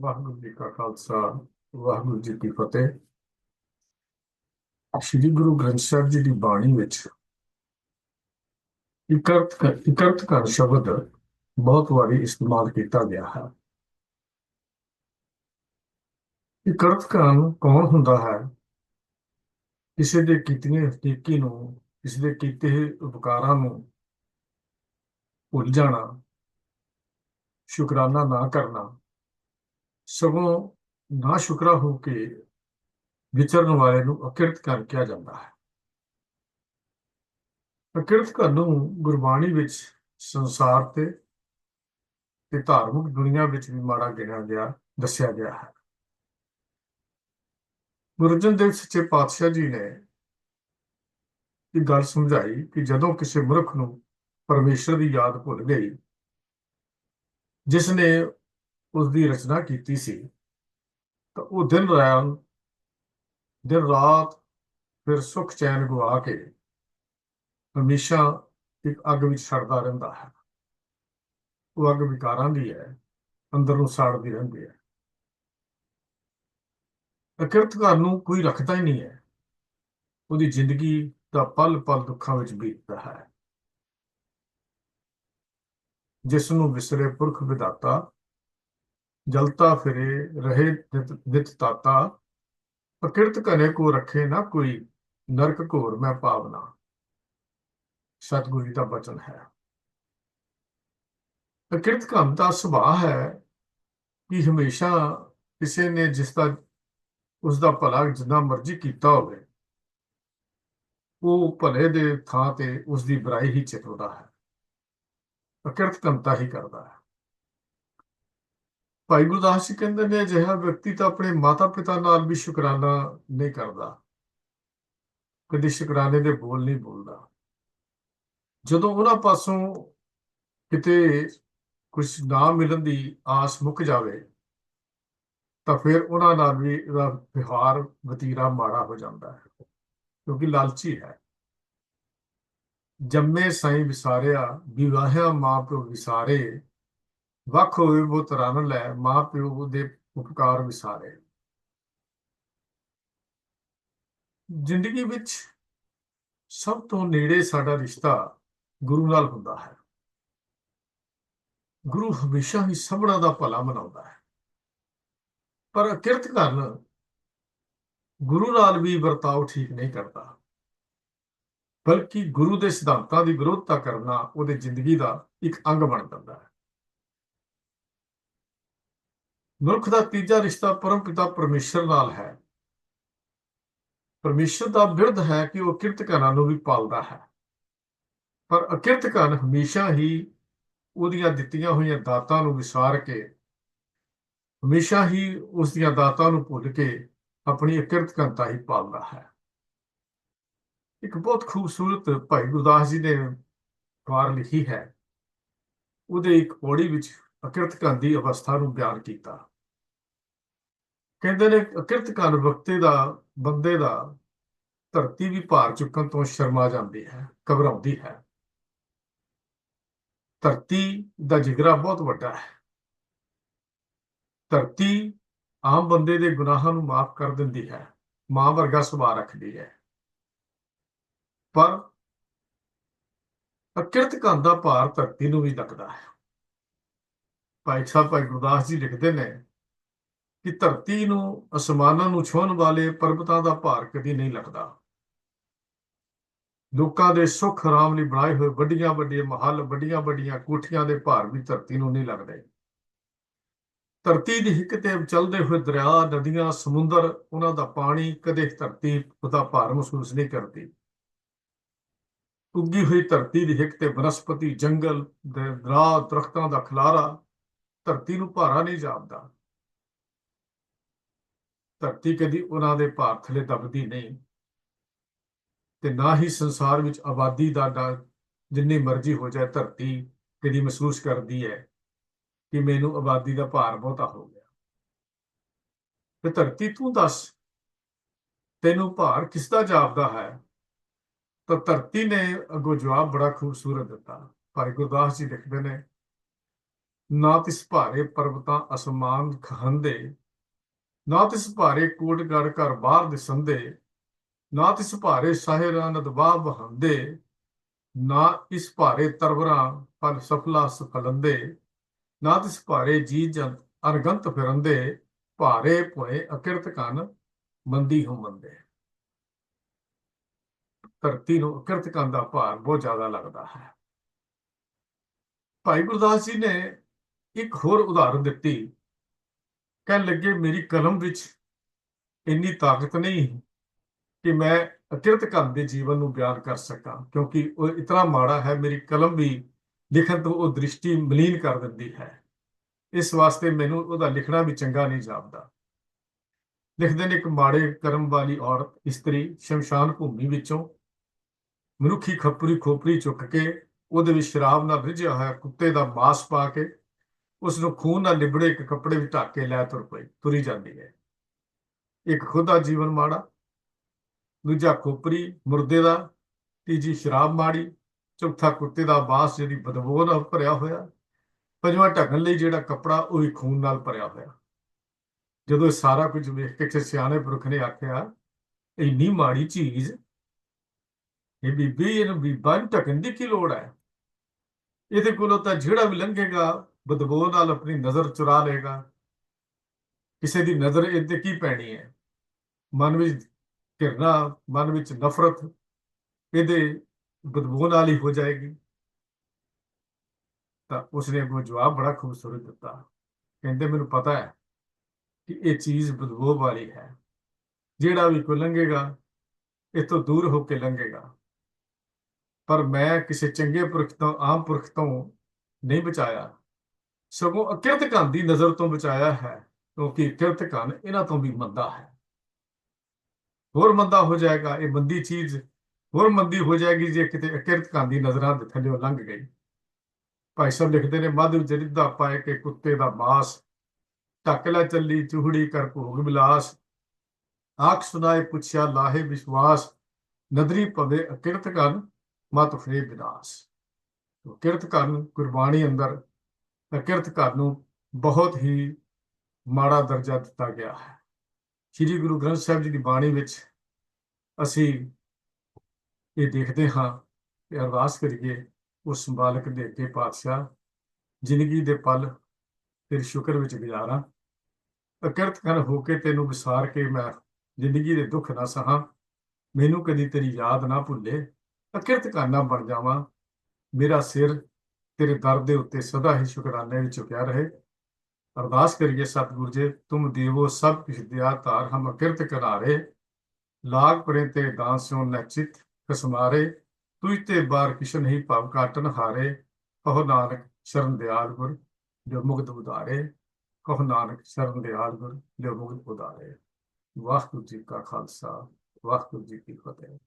ਵਾਹਿਗੁਰੂ ਜੀ ਕਾ ਖਾਲਸਾ, ਵਾਹਿਗੁਰੂ ਜੀ ਕੀ ਫਤਿਹ। ਸ੍ਰੀ ਗੁਰੂ ਗ੍ਰੰਥ ਸਾਹਿਬ ਜੀ ਦੀ ਬਾਣੀ ਵਿੱਚ ਇਕਰਤ ਕਰ- ਇਕਰਤ ਕਰ ਸ਼ਬਦ ਬਹੁਤ ਵਾਰੀ ਇਸਤੇਮਾਲ ਕੀਤਾ ਗਿਆ ਹੈ। ਇਕਰਤ ਕਰਨ ਕੌਣ ਹੁੰਦਾ ਹੈ? ਕਿਸੇ ਦੇ ਕੀਤੀਆਂ ਹਕੀਕੀ ਨੂੰ, ਕਿਸੇ ਦੇ ਕੀਤੇ ਉਪਕਾਰਾਂ ਨੂੰ ਭੁੱਲ ਜਾਣਾ, ਸ਼ੁਕਰਾਨਾ ਨਾ ਕਰਨਾ। ਸਗੋਂ ਨਾ ਸ਼ੁਕਰਾ ਹੋ ਕੇ ਵਿਚਰਨ ਵਾਲੇ ਨੂੰ ਅਕਿਰਤ ਕਰ ਕਿਹਾ ਜਾਂਦਾ ਹੈ। ਅਕਿਰਤ ਕਰ ਨੂੰ ਗੁਰਬਾਣੀ ਵਿੱਚ ਸੰਸਾਰ ਤੇ ਤੇ ਧਾਰਮਿਕ ਦੁਨੀਆ ਵਿੱਚ ਵੀ ਮਾੜਾ ਗਿਣਿਆ ਗਿਆ, ਦੱਸਿਆ ਗਿਆ ਹੈ। ਗੁਰੂ ਅਰਜਨ ਦੇਵ ਸੱਚੇ ਪਾਤਸ਼ਾਹ ਜੀ ਨੇ ਇਹ ਗੱਲ ਸਮਝਾਈ ਕਿ ਜਦੋਂ ਕਿਸੇ ਮਨੁੱਖ ਨੂੰ ਪਰਮੇਸ਼ਰ ਦੀ ਯਾਦ ਭੁੱਲ ਗਈ, ਜਿਸ ਨੇ ਉਸ ਦੀ ਰਚਨਾ ਕੀਤੀ ਸੀ। ਤਾਂ ਉਹ ਦਿਨ ਰਾਤ ਦਿਨ ਰਾਤ ਫਿਰ ਸੁਖ ਚੈਨ ਗਵਾ ਕੇ ਹਮੇਸ਼ਾ ਇੱਕ ਅੱਗ ਵਿੱਚ ਸੜਦਾ ਰਹਿੰਦਾ ਹੈ। ਉਹ ਅੱਗ ਵਿਕਾਰਾਂ ਦੀ ਹੈ, ਅੰਦਰ ਨੂੰ ਸਾੜਦੀ ਰਹਿੰਦੀ ਹੈ। ਅਕਿਰਤ ਘਰ ਨੂੰ ਕੋਈ ਰੱਖਦਾ ਹੀ ਨਹੀਂ ਹੈ। ਉਹਦੀ ਜ਼ਿੰਦਗੀ ਦਾ ਪਲ ਪਲ ਦੁੱਖਾਂ ਵਿੱਚ ਬੀਤਦਾ ਹੈ। ਜਿਸ ਨੂੰ ਵਿਸਰੇ ਪੁਰਖ ਵਿਦਾਤਾ ਜਲਤਾ ਫਿਰੇ ਰਹੇ ਨਿਤ- ਨਿਤ ਤਾਤਾ ਅਕਿਰਤ ਘਨੇ ਕੋ ਰੱਖੇ ਨਾ ਕੋਈ, ਨਰਕ ਘੋਰ ਮੈਂ ਪਾਵਨਾ ਸਤਿਗੁਰੂ ਜੀ ਦਾ ਬਚਨ ਹੈ। ਅਕਿਰਤ ਕੰਮ ਦਾ ਸੁਭਾਅ ਹੈ ਕਿ ਹਮੇਸ਼ਾ ਕਿਸੇ ਨੇ ਜਿਸ ਦਾ, ਉਸ ਦਾ ਭਲਾ ਜਿੰਨਾ ਮਰਜ਼ੀ ਕੀਤਾ ਹੋਵੇ, ਉਹ ਭਲੇ ਦੇ ਥਾਂ ਤੇ ਉਸ ਦੀ ਬੁਰਾਈ ਹੀ ਚਿਤਵਦਾ ਹੈ। ਅਕਿਰਤ ਕੰਤਾ ਹੀ ਕਰਦਾ ਹੈ। ਭਾਈ ਗੁਰਦਾਸ ਜੀ ਕਹਿੰਦੇ ਨੇ, ਅਜਿਹਾ ਵਿਅਕਤੀ ਤਾਂ ਆਪਣੇ ਮਾਤਾ ਪਿਤਾ ਨਾਲ ਵੀ ਸ਼ੁਕਰਾਨਾ ਨਹੀਂ ਕਰਦਾ। ਕਦੇ ਸ਼ੁਕਰਾਨੇ ਦੇ ਬੋਲ ਨਹੀਂ ਬੋਲਦਾ। ਜਦੋਂ ਉਹਨਾਂ ਪਾਸੋਂ ਕਿਤੇ ਕੁਝ ਨਾ ਮਿਲਣ ਦੀ ਆਸ ਮੁੱਕ ਜਾਵੇ, ਤਾਂ ਫਿਰ ਉਹਨਾਂ ਨਾਲ ਵੀ ਇਹਦਾ ਵਿਹਾਰ, ਵਤੀਰਾ ਮਾੜਾ ਹੋ ਜਾਂਦਾ ਹੈ, ਕਿਉਂਕਿ ਲਾਲਚੀ ਹੈ। ਜੰਮੇ ਸਾਈਂ ਵਿਸਾਰਿਆ, ਵਿਵਾਹਿਆ ਮਾਂ ਪਿਓ ਵਿਸਾਰੇ ਵੱਖ ਹੋਏ ਉਹ ਤਰਨ ਲੈ, ਮਾਂ ਪਿਓ ਦੇ ਉਪਕਾਰ ਵਿਸਾਰੇ ਜ਼ਿੰਦਗੀ ਵਿੱਚ ਸਭ ਤੋਂ ਨੇੜੇ ਸਾਡਾ ਰਿਸ਼ਤਾ ਗੁਰੂ ਨਾਲ ਹੁੰਦਾ ਹੈ। ਗੁਰੂ ਹਮੇਸ਼ਾ ਹੀ ਸਭਨਾਂ ਦਾ ਭਲਾ ਮਨਾਉਂਦਾ ਹੈ। ਪਰ ਕਿਰਤ ਕਰਨ ਗੁਰੂ ਨਾਲ ਵੀ ਵਰਤਾਓ ਠੀਕ ਨਹੀਂ ਕਰਦਾ। ਬਲਕਿ ਗੁਰੂ ਦੇ ਸਿਧਾਂਤਾਂ ਦੀ ਵਿਰੋਧਤਾ ਕਰਨਾ ਉਹਦੇ ਜ਼ਿੰਦਗੀ ਦਾ ਇੱਕ ਅੰਗ ਬਣ ਜਾਂਦਾ ਹੈ। ਮਨੁੱਖ ਦਾ ਤੀਜਾ ਰਿਸ਼ਤਾ ਪਰਮ ਪਿਤਾ ਪਰਮੇਸ਼ਰ ਨਾਲ ਹੈ। ਪਰਮੇਸ਼ਰ ਦਾ ਬਿਰਧ ਹੈ ਕਿ ਉਹ ਕਿਰਤਕਾਰਾਂ ਨੂੰ ਵੀ ਪਾਲਦਾ ਹੈ। ਪਰ ਅਕਿਰਤਕਾਨ ਹਮੇਸ਼ਾ ਹੀ ਉਹਦੀਆਂ ਦਿੱਤੀਆਂ ਹੋਈਆਂ ਦਾਤਾਂ ਨੂੰ ਵਿਸਾਰ ਕੇ, ਹਮੇਸ਼ਾ ਹੀ ਉਸ ਦੀਆਂ ਦਾਤਾਂ ਨੂੰ ਭੁੱਲ ਕੇ ਆਪਣੀ ਅਕਿਰਤਕੰਤਾ ਹੀ ਪਾਲਦਾ ਹੈ। ਇੱਕ ਬਹੁਤ ਖੂਬਸੂਰਤ ਭਾਈ ਗੁਰਦਾਸ ਜੀ ਨੇ ਵਾਰ ਲਿਖੀ ਹੈ। ਉਹਦੇ ਇੱਕ ਪੌੜੀ ਵਿੱਚ ਅਕਿਰਤਕਾਂ ਦੀ ਅਵਸਥਾ ਨੂੰ ਬਿਆਨ ਕੀਤਾ। ਕਹਿੰਦੇ ਨੇ ਅਕਿਰਤਕਾਂ ਵਕਤੇ ਦਾ, ਬੰਦੇ ਦਾ ਧਰਤੀ ਵੀ ਭਾਰ ਚੁੱਕਣ ਤੋਂ ਸ਼ਰਮਾ ਜਾਂਦੀ ਹੈ, ਘਬਰਾਉਂਦੀ ਹੈ। ਧਰਤੀ ਦਾ ਜਿਗਰਾ ਬਹੁਤ ਵੱਡਾ ਹੈ। ਧਰਤੀ ਆਮ ਬੰਦੇ ਦੇ ਗੁਨਾਹਾਂ ਨੂੰ ਮਾਫ ਕਰ ਦਿੰਦੀ ਹੈ, ਮਾਂ ਵਰਗਾ ਸੁਭਾਅ ਰੱਖਦੀ ਹੈ। ਪਰ ਅਕਿਰਤਕਾਂ ਦਾ ਭਾਰ ਧਰਤੀ ਨੂੰ ਵੀ ਲੱਗਦਾ ਹੈ। ਭਾਈ ਸਾਹਿਬ, ਭਾਈ ਗੁਰਦਾਸ ਜੀ ਲਿਖਦੇ ਨੇ ਕਿ ਧਰਤੀ ਨੂੰ, ਅਸਮਾਨਾਂ ਨੂੰ ਛੂਹਣ ਵਾਲੇ ਪਰਬਤਾਂ ਦਾ ਭਾਰ ਕਦੀ ਨਹੀਂ ਲੱਗਦਾ। ਲੋਕਾਂ ਦੇ ਸੁੱਖ ਆਰਾਮ ਲਈ ਬਣਾਏ ਹੋਏ ਵੱਡੀਆਂ ਵੱਡੀਆਂ ਮਹੱਲ ਵੱਡੀਆਂ ਵੱਡੀਆਂ ਕੋਠੀਆਂ ਦੇ ਭਾਰ ਵੀ ਧਰਤੀ ਨੂੰ ਨਹੀਂ ਲੱਗਦੇ। ਧਰਤੀ ਦੀ ਹਿੱਕ ਤੇ ਚੱਲਦੇ ਹੋਏ ਦਰਿਆ, ਨਦੀਆਂ, ਸਮੁੰਦਰ, ਉਹਨਾਂ ਦਾ ਪਾਣੀ ਕਦੇ ਧਰਤੀ ਉਹਦਾ ਭਾਰ ਮਹਿਸੂਸ ਨਹੀਂ ਕਰਦੀ। ਉੱਗੀ ਹੋਈ ਧਰਤੀ ਦੀ ਹਿੱਕ ਤੇ ਬਨਸਪਤੀ, ਜੰਗਲ ਦਰਾ ਦਰਖਤਾਂ ਦਾ ਖਲਾਰਾ ਧਰਤੀ ਨੂੰ ਭਾਰਾ ਨਹੀਂ ਜਾਪਦਾ। ਧਰਤੀ ਕਦੀ ਉਹਨਾਂ ਦੇ ਭਾਰ ਥਲੇ ਦਬਦੀ ਨਹੀਂ ਤੇ ਨਾ ਹੀ ਸੰਸਾਰ ਵਿੱਚ ਆਬਾਦੀ ਦਾ ਜਿੰਨੀ ਮਰਜ਼ੀ ਹੋ ਜਾਏ, ਧਰਤੀ ਕਦੀ ਮਹਿਸੂਸ ਕਰਦੀ ਹੈ ਕਿ ਮੈਨੂੰ ਆਬਾਦੀ ਦਾ ਭਾਰ ਬਹੁਤਾ ਹੋ ਗਿਆ। ਤੇ ਧਰਤੀ ਤੂੰ ਦੱਸ, ਤੈਨੂੰ ਭਾਰ ਕਿਸ ਦਾ ਜਾਪਦਾ ਹੈ? ਤਾਂ ਧਰਤੀ ਨੇ ਅੱਗੋਂ ਜਵਾਬ ਬੜਾ ਖੂਬਸੂਰਤ ਦਿੱਤਾ। ਭਾਈ ਗੁਰਦਾਸ ਜੀ ਲਿਖਦੇ ਨੇ, ਨਾ ਤਿਸ ਭਾਰੇ ਪਰਬਤਾਂ ਅਸਮਾਨ ਖਹੰਦੇ ਨਾ ਤਿਸ ਭਾਰੇ ਕੋਟ ਗੜ ਘਰ ਬਾਹਰ ਦਿਸੰਦੇ, ਨਾ ਤਿਸ ਭਾਰੇ ਸਾਹਿਰਾਂ ਨਦਬਾ ਬਹੰਦੇ ਨਾ ਇਸ ਭਾਰੇ ਤਰਵਰਾਂ ਫਲ ਸਫਲਾ ਸਫਲੰਦੇ, ਨਾ ਤਿਸ ਭਾਰੇ ਜੀ ਜਨ ਅਰਗੰਤ ਫਿਰੰਦੇ, ਭਾਰੇ ਭੋਏ ਅਕਿਰਤ ਕਨ ਮੰਦੀ ਹੁਮੰਦੇ ਧਰਤੀ ਨੂੰ ਅਕਿਰਤ ਕਨ ਦਾ ਭਾਰ ਬਹੁਤ ਜ਼ਿਆਦਾ ਲੱਗਦਾ ਹੈ। ਭਾਈ ਗੁਰਦਾਸ ਜੀ ਨੇ ਇੱਕ ਹੋਰ ਉਦਾਹਰਨ ਦਿੱਤੀ। ਕਹਿਣ ਲੱਗੇ, ਮੇਰੀ ਕਲਮ ਵਿੱਚ ਇੰਨੀ ਤਾਕਤ ਨਹੀਂ ਕਿ ਮੈਂ ਅਕਿਰਤ ਕਨ ਦੇ ਜੀਵਨ ਨੂੰ ਬਿਆਨ ਕਰ ਸਕਾਂ, ਕਿਉਂਕਿ ਉਹ ਇਤਨਾ ਮਾੜਾ ਹੈ, ਮੇਰੀ ਕਲਮ ਵੀ ਲਿਖਣ ਤੋਂ ਉਹ ਦ੍ਰਿਸ਼ਟੀ ਮਲੀਨ ਕਰ ਦਿੰਦੀ ਹੈ। ਇਸ ਵਾਸਤੇ ਮੈਨੂੰ ਉਹਦਾ ਲਿਖਣਾ ਵੀ ਚੰਗਾ ਨਹੀਂ ਜਾਪਦਾ। ਲਿਖਦੇ ਨੇ ਇੱਕ ਮਾੜੇ ਕਰਮ ਵਾਲੀ ਔਰਤ, ਇਸਤਰੀ, ਸ਼ਮਸ਼ਾਨ ਭੂਮੀ ਵਿੱਚੋਂ ਮਨੁੱਖੀ ਖੱਪਰੀ ਖੋਪਰੀ ਚੁੱਕ ਕੇ ਉਹਦੇ ਵਿੱਚ ਸ਼ਰਾਬ ਨਾਲ ਰਿਝਿਆ ਹੋਇਆ ਕੁੱਤੇ ਦਾ ਮਾਸ ਪਾ ਕੇ ਉਸ ਨੂੰ ਖੂਨ ਨਾਲ ਲਿਬੜੇ ਇੱਕ ਕੱਪੜੇ ਵਿੱਚ ਢੱਕ ਕੇ ਲੈ ਤੁਰ ਪਈ, ਤੁਰੀ ਜਾਂਦੀ ਹੈ। ਇੱਕ ਖੁਦਾ ਜੀਵਨ ਮਾੜਾ, ਦੂਜਾ ਖੋਪਰੀ, ਮੁਰਦੇ ਦਾ, ਤੀਜੀ ਸ਼ਰਾਬ ਮਾੜੀ, ਚੌਥਾ ਕੁੱਤੇ ਦਾ ਬਾਸ ਜਿਹੜੀ ਬਦਬੂ ਨਾਲ ਭਰਿਆ ਹੋਇਆ, ਪੰਜਵਾਂ ਢੱਕਣ ਲਈ ਜਿਹੜਾ ਕੱਪੜਾ ਉਹ ਵੀ ਖੂਨ ਨਾਲ ਭਰਿਆ ਹੋਇਆ। ਜਦੋਂ ਇਹ ਸਾਰਾ ਕੁਝ ਵੇਖ ਕੇ ਕਿਸੇ ਸਿਆਣੇ ਪੁਰਖ ਨੇ ਆਖਿਆ, ਇੰਨੀ ਮਾੜੀ ਚੀਜ਼, ਇਹ ਬੀਬੀ, ਇਹਨੂੰ ਬੀਬਾ ਨੂੰ ਢੱਕਣ ਦੀ ਕੀ ਲੋੜ ਹੈ? ਇਹਦੇ ਕੋਲੋਂ ਤਾਂ ਜਿਹੜਾ ਵੀ ਲੰਘੇਗਾ ਬਦਬੋ ਨਾਲ ਆਪਣੀ ਨਜ਼ਰ ਚੁਰਾ ਲਏਗਾ। ਕਿਸੇ ਦੀ ਨਜ਼ਰ ਇਹਦੇ ਕੀ ਪੈਣੀ ਹੈ? ਮਨ ਵਿੱਚ ਘਿਰਨਾ, ਮਨ ਵਿੱਚ ਨਫ਼ਰਤ, ਇਹਦੇ ਬਦਬੂ ਨਾਲ ਹੀ ਹੋ ਜਾਏਗੀ। ਤਾਂ ਉਸਨੇ ਅੱਗੋਂ ਜਵਾਬ ਬੜਾ ਖੂਬਸੂਰਤ ਦਿੱਤਾ। ਕਹਿੰਦੇ, ਮੈਨੂੰ ਪਤਾ ਹੈ ਕਿ ਇਹ ਚੀਜ਼ ਬਦਬੂ ਵਾਲੀ ਹੈ। ਜਿਹੜਾ ਵੀ ਕੋ ਲੰਘੇਗਾ, ਇਹ ਤੋਂ ਦੂਰ ਹੋ ਕੇ ਲੰਘੇਗਾ। ਪਰ ਮੈਂ ਕਿਸੇ ਚੰਗੇ ਪੁਰਖ ਤੋਂ, ਆਮ ਪੁਰਖ ਤੋਂ ਨਹੀਂ ਬਚਾਇਆ। ਸਗੋਂ ਅਕਿਰਤ ਕਨ ਦੀ ਨਜ਼ਰ ਤੋਂ ਬਚਾਇਆ ਹੈ, ਕਿਉਂਕਿ ਅਕਿਰਤ ਕਨ ਇਹਨਾਂ ਤੋਂ ਵੀ ਮੰਦਾ ਹੈ। ਹੋਰ ਮੰਦਾ ਹੋ ਜਾਏਗਾ ਇਹ ਮੰਦੀ ਚੀਜ਼, ਹੋਰ ਮੰਦੀ ਹੋ ਜਾਏਗੀ ਜੇ ਕਿਤੇ ਅਕਿਰਤ ਕਨ ਦੀ ਨਜ਼ਰਾਂ ਦੇ ਥੱਲੇ ਲੰਘ ਗਈ। ਭਾਈ ਸਾਹਿਬ ਲਿਖਦੇ ਨੇ, ਮੱਧ ਵਿੱਚ ਪਾਏ ਕਿ ਕੁੱਤੇ ਦਾ ਮਾਸ, ਢੱਕ ਲੈ ਚੱਲੀ ਚੂਹੜੀ ਕਰ ਭੋਗ ਬਿਲਾਸ ਆਖ ਸੁਨਾਏ ਪੁੱਛਿਆ ਲਾਹੇ ਵਿਸ਼ਵਾਸ, ਨਦਰੀ ਪਵੇ ਅਕਿਰਤ ਕਰਨ ਮਤ ਫੇ ਵਿਨਾਸ਼ ਕਿਰਤ ਕਰਨ ਗੁਰਬਾਣੀ ਅੰਦਰ ਅਕਿਰਤ ਘਰ ਨੂੰ ਬਹੁਤ ਹੀ ਮਾੜਾ ਦਰਜਾ ਦਿੱਤਾ ਗਿਆ ਹੈ। ਸ੍ਰੀ ਗੁਰੂ ਗ੍ਰੰਥ ਸਾਹਿਬ ਜੀ ਦੀ ਬਾਣੀ ਵਿੱਚ ਅਸੀਂ ਇਹ ਦੇਖਦੇ ਹਾਂ ਕਿ ਅਰਦਾਸ ਕਰੀਏ, ਉਸ ਮਾਲਕ ਦੇ ਅੱਗੇ ਪਾਤਸ਼ਾਹ, ਜ਼ਿੰਦਗੀ ਦੇ ਪਲ ਤੇਰੇ ਸ਼ੁਕਰ ਵਿੱਚ ਗੁਜ਼ਾਰਾਂ। ਅਕਿਰਤ ਕਰਨ ਹੋ ਕੇ ਤੈਨੂੰ ਵਿਸਾਰ ਕੇ ਮੈਂ ਜ਼ਿੰਦਗੀ ਦੇ ਦੁੱਖ ਨਾ ਸਹਾਂ। ਮੈਨੂੰ ਕਦੀ ਤੇਰੀ ਯਾਦ ਨਾ ਭੁੱਲੇ। ਅਕਿਰਤ ਕਰਨਾ ਬਣ ਜਾਵਾਂ। ਮੇਰਾ ਸਿਰ ਤੇਰੇ ਦਰ ਦੇ ਉੱਤੇ ਸਦਾ ਹੀ ਸ਼ੁਕਰਾਨੇ ਵਿੱਚ ਝੁਕਿਆ ਰਹੇ ਅਰਦਾਸ ਕਰੀਏ ਸਤਿਗੁਰ ਜੀ ਤੁਮ ਦੇਵੋ ਸਭ ਕੁਛ ਦਿਆ ਧਾਰ ਹਮ ਅਕਿਰਤ ਕਰਾਰੇ ਲਾਗ ਪਰੇ ਤੇ ਦਾਸਿਓ ਨਚਿਤ ਕਸਮਾਰੇ ਤੁਝ ਤੇ ਬਾਰ ਕਿਛ ਨਹੀਂ ਭਵ ਕਾਟਨ ਹਾਰੇ ਕਹੋ ਨਾਨਕ ਸ਼ਰਨ ਦਿਆਲ ਗੁਰ ਜੋ ਮੁਕਤ ਉਦਾਰੇ ਕਹੋ ਨਾਨਕ ਸ਼ਰਨ ਦਿਆਲ ਗੁਰ ਜੋ ਮੁਕਤ ਉਦਾਰੇ ਵਾਹਿਗੁਰੂ ਜੀ ਕਾ ਖਾਲਸਾ ਵਾਹਿਗੁਰੂ ਜੀ ਕੀ ਫਤਿਹ